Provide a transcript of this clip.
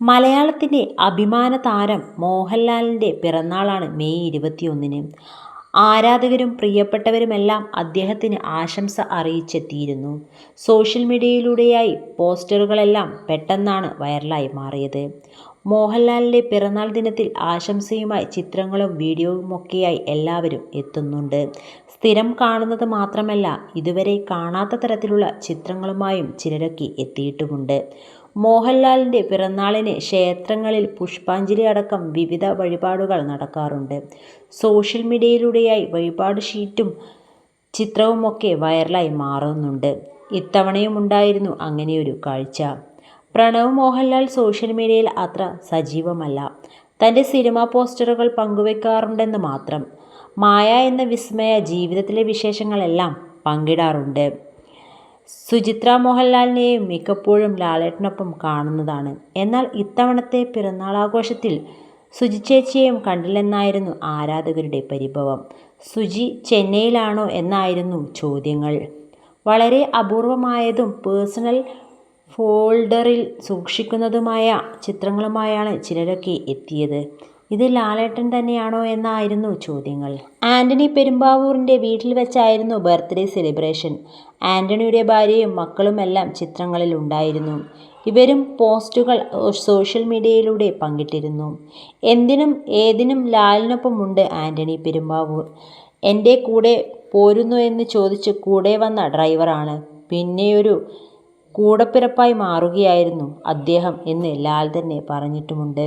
മലയാളത്തിന്റെ അഭിമാന താരം മോഹൻലാലിന്റെ പിറന്നാളാണ് മെയ് ഇരുപത്തിയൊന്നിന്. ആരാധകരും പ്രിയപ്പെട്ടവരുമെല്ലാം അദ്ദേഹത്തിന് ആശംസ അറിയിച്ചെത്തിയിരുന്നു. സോഷ്യൽ മീഡിയയിലൂടെയായി പോസ്റ്ററുകളെല്ലാം പെട്ടെന്നാണ് വൈറലായി മാറിയത്. മോഹൻലാലിന്റെ പിറന്നാൾ ദിനത്തിൽ ആശംസയുമായി ചിത്രങ്ങളും വീഡിയോയുമൊക്കെയായി എല്ലാവരും എത്തുന്നുണ്ട്. സ്ഥിരം കാണുന്നത് മാത്രമല്ല ഇതുവരെ കാണാത്ത തരത്തിലുള്ള ചിത്രങ്ങളുമായും ചിലരൊക്കെ എത്തിയിട്ടുമുണ്ട്. മോഹൻലാലിന്റെ പിറന്നാളിന് ക്ഷേത്രങ്ങളിൽ പുഷ്പാഞ്ജലി അടക്കം വിവിധ വഴിപാടുകൾ നടക്കാറുണ്ട്. സോഷ്യൽ മീഡിയയിലൂടെയായി വഴിപാട് ഷീറ്റും ചിത്രവുമൊക്കെ വൈറലായി മാറുന്നുണ്ട്. ഇത്തവണയും ഉണ്ടായിരുന്നു അങ്ങനെയൊരു കാഴ്ച. പ്രണവ് മോഹൻലാൽ സോഷ്യൽ മീഡിയയിൽ അത്ര സജീവമല്ല. തന്റെ സിനിമാ പോസ്റ്ററുകൾ പങ്കുവെക്കാറുണ്ടെന്ന് മാത്രം. മായ എന്ന വിസ്മയ ജീവിതത്തിലെ വിശേഷങ്ങളെല്ലാം പങ്കിടാറുണ്ട്. സുചിത്രാ മോഹൻലാലിനെയും മിക്കപ്പോഴും ലാലേട്ടനൊപ്പം കാണുന്നതാണ്. എന്നാൽ ഇത്തവണത്തെ പിറന്നാളാഘോഷത്തിൽ സുചിച്ചേച്ചിയെയും കണ്ടില്ലെന്നായിരുന്നു ആരാധകരുടെ പരിഭവം. സുജി ചെന്നൈയിലാണോ എന്നായിരുന്നു ചോദ്യങ്ങൾ. വളരെ അപൂർവമായതും പേഴ്സണൽ ഫോൾഡറിൽ സൂക്ഷിക്കുന്നതുമായ ചിത്രങ്ങളുമായാണ് ചിലരൊക്കെ എത്തിയത്. ഇത് ലാലേട്ടൻ തന്നെയാണോ എന്നായിരുന്നു ചോദ്യങ്ങൾ. ആന്റണി പെരുമ്പാവൂറിന്റെ വീട്ടിൽ വെച്ചായിരുന്നു ബർത്ത്ഡേ സെലിബ്രേഷൻ. ആന്റണിയുടെ ഭാര്യയും മക്കളുമെല്ലാം ചിത്രങ്ങളിൽ ഉണ്ടായിരുന്നു ഇവരും പോസ്റ്റുകൾ സോഷ്യൽ മീഡിയയിലൂടെ പങ്കിട്ടിരുന്നു. എന്തിനും ഏതിനും ലാലിനൊപ്പമുണ്ട് ആന്റണി പെരുമ്പാവൂർ. എന്റെ കൂടെ പോരുന്നു എന്ന് ചോദിച്ച് കൂടെ വന്ന ഡ്രൈവറാണ്. പിന്നെയൊരു കൂടപ്പിറപ്പായി മാറുകയായിരുന്നു അദ്ദേഹം എന്ന് ലാൽ തന്നെ പറഞ്ഞിട്ടുമുണ്ട്.